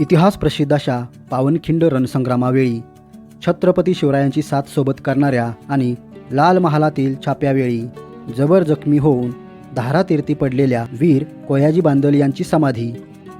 इतिहास प्रसिद्ध अशा पावनखिंड रणसंग्रामावेळी छत्रपती शिवरायांची साथ सोबत करणाऱ्या आणि लाल महालातील छाप्यावेळी जबर जखमी होऊन धारातीर्थी पडलेल्या वीर कोयाजी बांदल यांची समाधी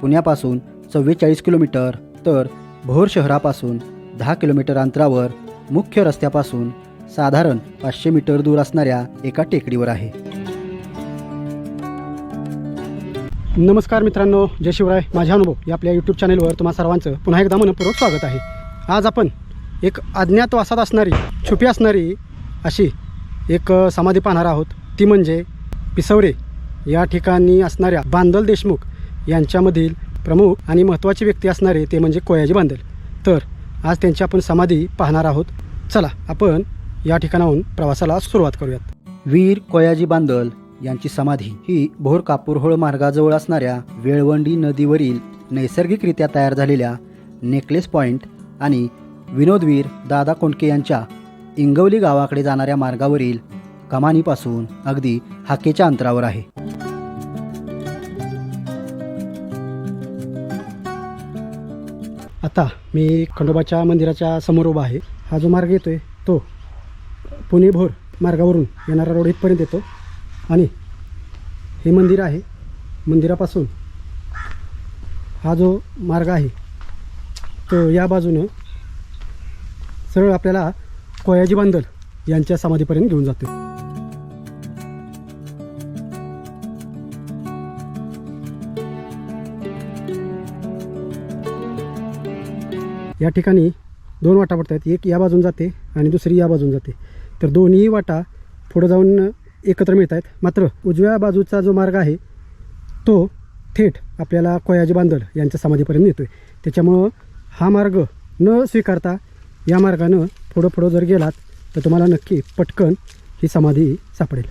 पुण्यापासून चव्वेचाळीस किलोमीटर तर भोर शहरापासून दहा किलोमीटर अंतरावर मुख्य रस्त्यापासून साधारण पाचशे मीटर दूर असणाऱ्या एका टेकडीवर आहे. नमस्कार मित्रांनो जय शिवराय. माझ्या अनुभव या आपल्या यूट्यूब चॅनेलवर तुम्हा सर्वांचं पुन्हा एकदा मनपूर्वक स्वागत आहे. आज आपण एक अज्ञातवासात असणारी छुपी असणारी अशी एक समाधी पाहणार आहोत. ती म्हणजे पिसवरे या ठिकाणी असणाऱ्या बांदल देशमुख यांच्यामधील प्रमुख आणि महत्त्वाची व्यक्ती असणारे ते म्हणजे कोयाजी बांदल. तर आज त्यांची आपण समाधी पाहणार आहोत. चला आपण या ठिकाणाहून प्रवासाला सुरुवात करूयात. वीर कोयाजी बांदल यांची समाधी ही भोर कापूरहोळ मार्गाजवळ असणाऱ्या वेळवंडी नदीवरील नैसर्गिकरित्या तयार झालेल्या नेकलेस पॉइंट आणि विनोदवीर दादा कोंडके यांच्या इंगवली गावाकडे जाणाऱ्या मार्गावरील कमानीपासून अगदी हाकेच्या अंतरावर आहे. आता मी खंडोबाच्या मंदिराच्या समोर उभा आहे. हा जो मार्ग येतोय तो पुणे भोर मार्गावरून येणारा रोड इथपर्यंत येतो आणि हे मंदिर आहे. मंदिरापासून हा जो मार्ग आहे तो या बाजूनं सरळ आपल्याला कोयाजी बांदल यांच्या समाधीपर्यंत घेऊन जातो. या ठिकाणी दोन वाटा पडतात एक या बाजून जाते आणि दुसरी या बाजून जाते. तर दोन्ही वाटा पुढं जाऊन एकत्र मिळत आहेत मात्र उजव्या बाजूचा जो मार्ग आहे तो थेट आपल्याला कोयाजी बांदल यांच्या समाधीपर्यंत येतो आहे त्याच्यामुळं हा मार्ग न स्वीकारता या मार्गानं पुढं पुढं जर गेलात तर तुम्हाला नक्की पटकन ही समाधी सापडेल.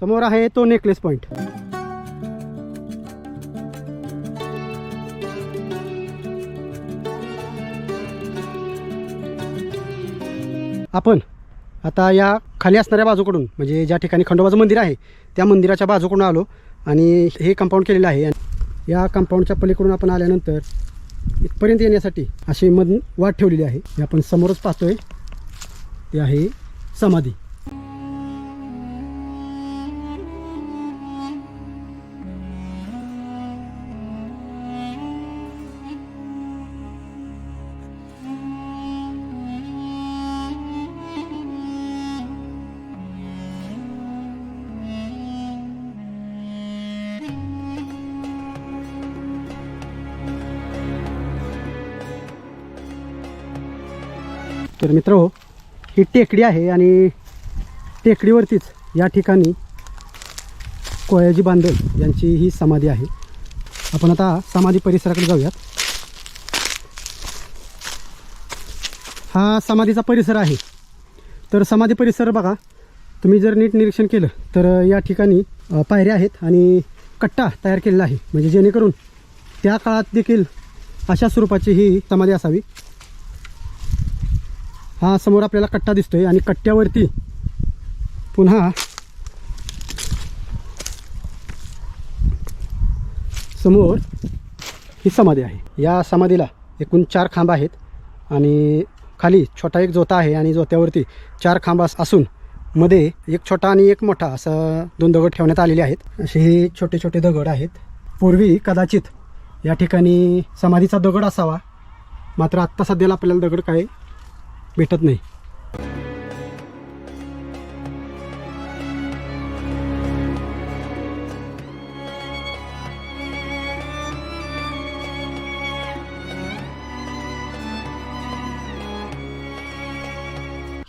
समोर आहे तो नेकलेस पॉईंट आपण आता या खाली असणाऱ्या बाजूकडून म्हणजे ज्या ठिकाणी खंडोबाचं मंदिर आहे त्या मंदिराच्या बाजूकडून आलो आणि हे कंपाऊंड केलेलं आहे. या कंपाऊंडच्या पलीकडून आपण आल्यानंतर इथपर्यंत येण्यासाठी अशी मध वाट ठेवलेली आहे. हे आपण समोरच पाहतोय. ते आहे समाधी. तर मित्र हो, ही टेकडी आहे आणि टेकडीवरतीच या ठिकाणी कोयाजी बांदल यांची ही समाधी आहे. आपण आता समाधी परिसराकडे जाऊयात. हा समाधीचा परिसर आहे. तर समाधी परिसर बघा तुम्ही जर नीट निरीक्षण केलं तर या ठिकाणी पायऱ्या आहेत आणि कट्टा तयार केलेला आहे. म्हणजे जेणेकरून त्या काळात देखील अशा स्वरूपाची ही समाधी असावी. हा समोर आपल्याला कट्टा दिसतोय आणि कट्ट्यावरती पुन्हा समोर ही समाधी आहे. या समाधीला एकूण चार खांब आहेत आणि खाली छोटा एक जोता आहे आणि जोत्यावरती चार खांब असून मध्ये एक छोटा आणि एक मोठा असं दोन दगड ठेवण्यात आलेले आहेत. असे हे छोटे छोटे दगड आहेत. पूर्वी कदाचित या ठिकाणी समाधीचा दगड असावा. मात्र आत्ता सध्याला आपल्याला दगड काय भेटत नाही.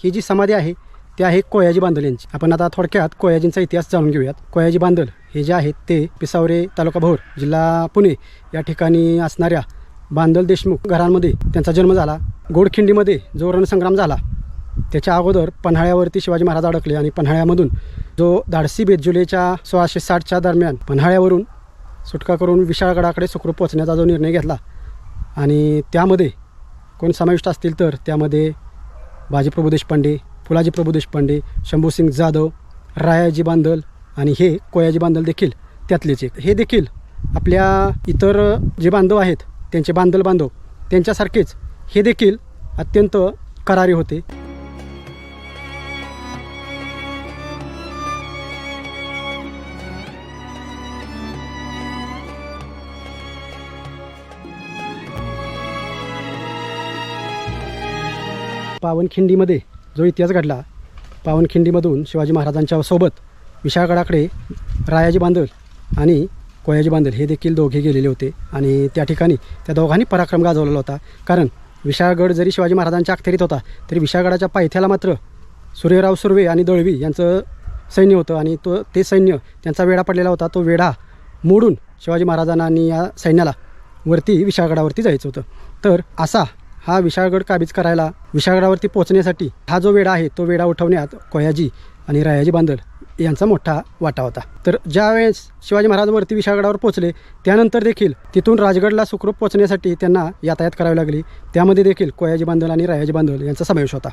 ही जी समाधी आहे ती आहे कोयाजी बांधल यांची आपण आता थोडक्यात कोयाजींचा इतिहास जाणून घेऊयात. कोयाजी बांधल हे जे आहेत ते पिसावरे तालुका भोर जिल्हा पुणे या ठिकाणी असणाऱ्या बांदल देशमुख घरांमध्ये त्यांचा जन्म झाला. गोडखिंडीमध्ये जो रणसंग्राम झाला. त्याच्या अगोदर पन्हाळ्यावरती शिवाजी महाराज अडकले आणि पन्हाळ्यामधून जो धाडसी बेजुलेच्या सोळाशे साठच्या दरम्यान पन्हाळ्यावरून सुटका करून विशाळगडाकडे सुखरूप पोचण्याचा जो निर्णय घेतला आणि त्यामध्ये कोण समाविष्ट असतील तर त्यामध्ये बाजीप्रभू देशपांडे फुलाजी प्रभू देशपांडे शंभूसिंग जाधव रायाजी बांदल आणि हे कोयाजी बांदल देखील त्यातलेच एक. हे देखील आपल्या इतर जे बांधव आहेत त्यांचे बांधल बांधव त्यांच्यासारखेच हे देखील अत्यंत करारी होते. पावनखिंडीमध्ये जो इतिहास घडला पावनखिंडीमधून शिवाजी महाराजांच्या सोबत विशाळगडाकडे रायाजी बांधल आणि कोयाजी बांदल हे देखील दोघे गेलेले होते. आणि त्या ठिकाणी त्या दोघांनी पराक्रम गाजवलेला होता. कारण विशाळगड जरी शिवाजी महाराजांच्या अखत्यारीत होता तरी विशाळगडाच्या पायथ्याला मात्र सूर्यराव सुर्वे आणि दळवी यांचं सैन्य होतं. आणि तो ते सैन्य त्यांचा वेढा पडलेला होता. तो वेढा मोडून शिवाजी महाराजांना आणि या सैन्याला वरती विशाळगडावरती जायचं होतं. तर असा हा विशाळगड काबीज करायला विशाळगडावरती पोहोचण्यासाठी हा जो वेढा आहे तो वेढा उठवण्यात कोयाजी आणि रायाजी बांदल यांचा मोठा वाटा होता. तर ज्यावेळेस शिवाजी महाराज वरती विशाळगडावर पोहोचले त्यानंतर देखील तिथून राजगडला सुखरूप पोहोचण्यासाठी त्यांना यातायात करावी लागली. त्यामध्ये देखील कोयाजी बांदल आणि रायाजी बांदल यांचा समावेश होता.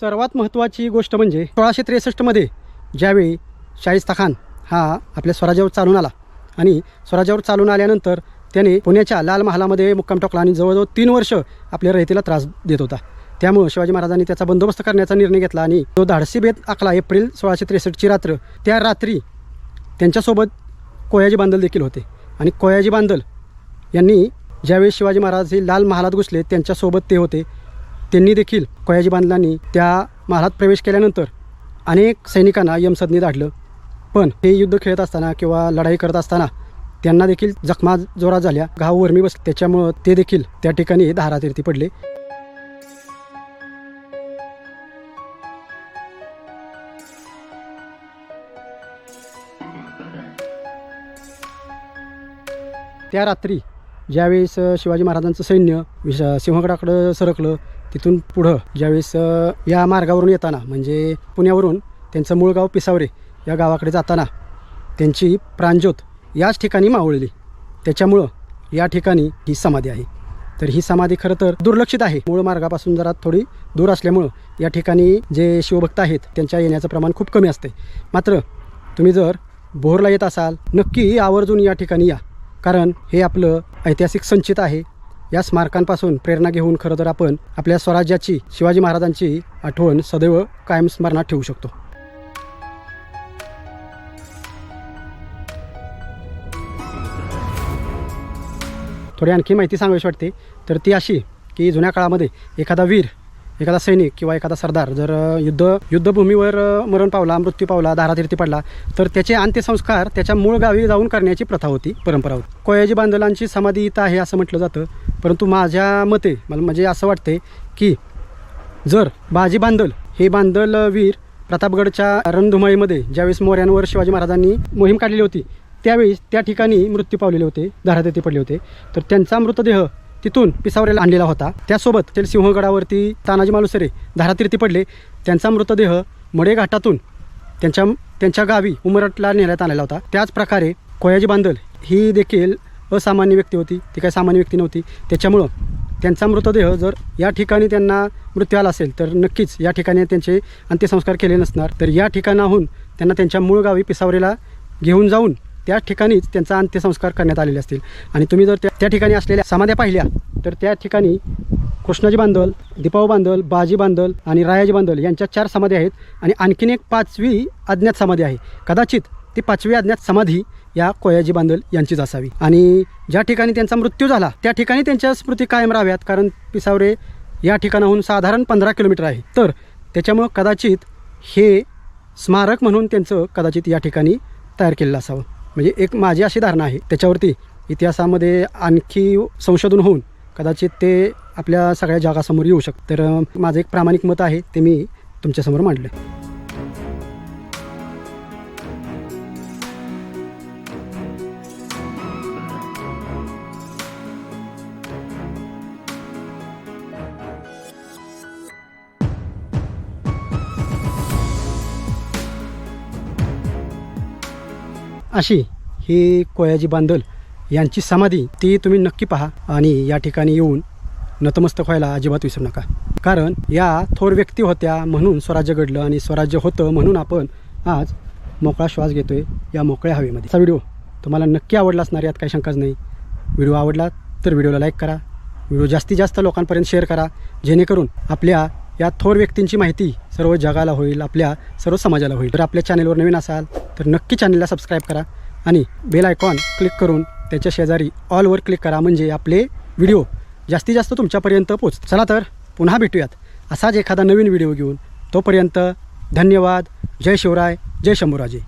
सर्वात महत्त्वाची गोष्ट म्हणजे सोळाशे त्रेसष्टमध्ये ज्यावेळी शाहिस्ता खान हा आपल्या स्वराज्यावर चालून आला आणि स्वराज्यावर चालून आल्यानंतर त्याने पुण्याच्या लाल महालामध्ये मुक्काम टाकला आणि जवळजवळ तीन वर्ष आपल्या रयतेला त्रास देत होता. त्यामुळं शिवाजी महाराजांनी त्याचा बंदोबस्त करण्याचा निर्णय घेतला आणि तो धाडसी बेत आखला. एप्रिल सोळाशे त्रेसष्टची रात्र. त्या रात्री त्यांच्यासोबत कोयाजी बांदल देखील होते आणि कोयाजी बांदल यांनी ज्यावेळी शिवाजी महाराज हे लाल महालात घुसले त्यांच्यासोबत ते होते. त्यांनी देखील कोयाजी बांधलांनी त्या महालात प्रवेश केल्यानंतर अनेक सैनिकांना यमसदनी धाडलं पण हे युद्ध खेळत असताना किंवा लढाई करत असताना त्यांना देखील जखमा जोरात झाल्या. घाव वर्मी बसले. त्याच्यामुळं ते देखील त्या ठिकाणी धारातीर्थी पडले. त्या रात्री ज्यावेळेस शिवाजी महाराजांचं सैन्य विश सिंहगडाकडं सरकलं तिथून पुढं ज्यावेळेस या मार्गावरून येताना म्हणजे पुण्यावरून त्यांचं मूळ गाव पिसावरे या गावाकडे जाताना त्यांची प्राणज्योत याच ठिकाणी मावळली. त्याच्यामुळं या ठिकाणी ही समाधी आहे. तर ही समाधी खरं तर दुर्लक्षित आहे. मूळ मार्गापासून जरा थोडी दूर असल्यामुळं या ठिकाणी जे शिवभक्त आहेत त्यांच्या येण्याचं प्रमाण खूप कमी असते मात्र तुम्ही जर भोरला येत असाल नक्की आवर्जून या ठिकाणी या. कारण हे आपलं ऐतिहासिक संचित आहे. या स्मारकांपासून प्रेरणा घेऊन खरं तर आपण आपल्या स्वराज्याची शिवाजी महाराजांची आठवण सदैव कायम स्मरणात ठेवू शकतो. थोडी आणखी माहिती सांगावीशी वाटते. तर ती अशी की जुन्या काळामध्ये एखादा वीर एखादा सैनिक किंवा एखादा सरदार जर युद्ध युद्धभूमीवर मरण पावला मृत्यू पावला धारातीर्थी पडला तर त्याचे अंत्यसंस्कार त्याच्या मूळ गावी जाऊन करण्याची प्रथा होती परंपरा होती. कोयाजी बांदलांची समाधी इथं आहे असं म्हटलं जातं परंतु माझ्या मते मला म्हणजे असं वाटते की जर बाजी बांदल हे बांधल वीर प्रतापगडच्या रणधुमाळीमध्ये ज्यावेळेस मोऱ्यांवर शिवाजी महाराजांनी मोहीम काढलेली होती त्यावेळी त्या ठिकाणी मृत्यू पावलेले होते धारातीर्थी पडले होते. तर त्यांचा मृतदेह तिथून पिसावरेला आणलेला होता. त्यासोबत ते सिंहगडावरती तानाजी मालुसरे धारातीर्थी पडले. त्यांचा मृतदेह मडे घाटातून त्यांच्या त्यांच्या गावी उमरटला नेण्यात आलेला होता. त्याच प्रकारे कोयाजी बांदल ही देखील असामान्य व्यक्ती होती. ती काही सामान्य व्यक्ती नव्हती. त्याच्यामुळं त्यांचा मृतदेह जर या ठिकाणी त्यांना मृत्यू आला असेल तर नक्कीच या ठिकाणी त्यांचे अंत्यसंस्कार केले नसणार. तर या ठिकाणाहून त्यांना त्यांच्या मूळ गावी पिसावरेला घेऊन जाऊन त्या ठिकाणीच त्यांचा अंत्यसंस्कार करण्यात आलेले असतील. आणि तुम्ही जर त्या त्या ठिकाणी असलेल्या समाध्या पाहिल्या तर त्या ठिकाणी कृष्णाजी बांधल दीपाऊ बांधल बाजी बांधल आणि रायाजी बांधल यांच्या चार समाध्या आहेत. आणि आणखीन एक पाचवी अज्ञात समाधी आहे. कदाचित ती पाचवी अज्ञात समाधी या कोयाजी बांधल यांचीच असावी. आणि ज्या ठिकाणी त्यांचा मृत्यू झाला त्या ठिकाणी त्यांच्या स्मृती कायम राहाव्यात कारण पिसावरे या ठिकाणाहून साधारण पंधरा किलोमीटर आहे. तर त्याच्यामुळं कदाचित हे स्मारक म्हणून त्यांचं कदाचित या ठिकाणी तयार केलेलं असावं. म्हणजे एक माझी अशी धारणा आहे. त्याच्यावरती इतिहासामध्ये आणखी संशोधन होऊन कदाचित ते आपल्या सगळ्या जगासमोर येऊ शकतं. तर माझं एक प्रामाणिक मत आहे ते मी तुमच्यासमोर मांडलं अशी ही कोयाजी बांदल यांची समाधी ती तुम्ही नक्की पहा आणि या ठिकाणी येऊन नतमस्तक व्हायला अजिबात विसरू नका. कारण या थोर व्यक्ती होत्या म्हणून स्वराज्य घडलं आणि स्वराज्य होतं म्हणून आपण आज मोकळा श्वास घेतोय या मोकळ्या हवेमध्ये. हा व्हिडिओ तुम्हाला नक्की आवडला असणार यात काही शंकाच नाही. व्हिडिओ आवडला तर व्हिडिओला लाईक करा. व्हिडिओ जास्तीत जास्त लोकांपर्यंत शेअर करा. जेणेकरून आपल्या या थोर व्यक्तींची माहिती सर्व जगाला होईल आपल्या सर्व समाजाला होईल. जर आपल्या चॅनेलवर नवीन असाल तर नक्की चॅनलला सबस्क्राईब करा आणि बेल आयकॉन क्लिक करून त्याच्या शेजारी ऑलवर क्लिक करा म्हणजे आपले व्हिडिओ जास्तीत जास्त तुमच्यापर्यंत पोच चला तर पुन्हा भेटूयात. असाच एखादा नवीन व्हिडिओ घेऊन तोपर्यंत धन्यवाद. जय शिवराय. जय शंभूराजे.